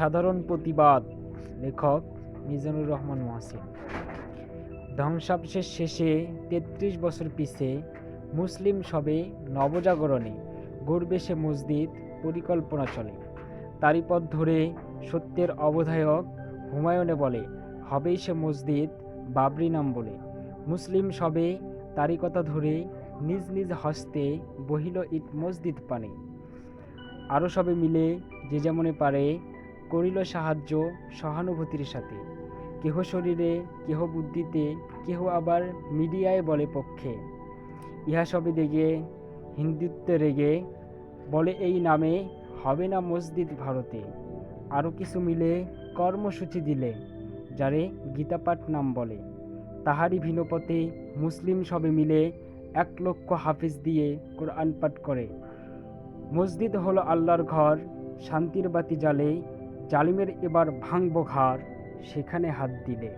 সাধারণ প্রতিবাদ। লেখক মিজানুর রহমান মহাসিন। ধ্বংসাবশেষ শেষে তেত্রিশ বছর পিছে মুসলিম সবে নবজাগরণে গড়বে সে মসজিদ পরিকল্পনা চলে। তারই পথ ধরে সত্যের অবধায়ক হুমায়ুনে বলে, হবেই সে মসজিদ বাবরি নাম বলে। মুসলিম সবে তারই কথা ধরে নিজ নিজ হস্তে বহিল ইট মসজিদ পানে। আরও সবে মিলে যে যেমনে পারে করিল সাহায্য সহানুভূতির সাথে। কেহ শরীরে, কেহ বুদ্ধিতে, কেহ আবার মিডিয়ায় বলে পক্ষে। ইহা সবে দেখে হিন্দুত্বে রেগে বলে, এই নামে হবে না মসজিদ ভারতে। আরও কিছু মিলে কর্মসূচি দিলে, যারে গীতাপাঠ নাম বলে। তাহারই ভিনপথে মুসলিম সবে মিলে এক লক্ষ হাফিজ দিয়ে কোরআন পাঠ করে। মসজিদ হলো আল্লাহর ঘর, শান্তির বাতি জ্বালে জালিমের এবার ভাঙব ঘাড় সেখানে হাত দিলে।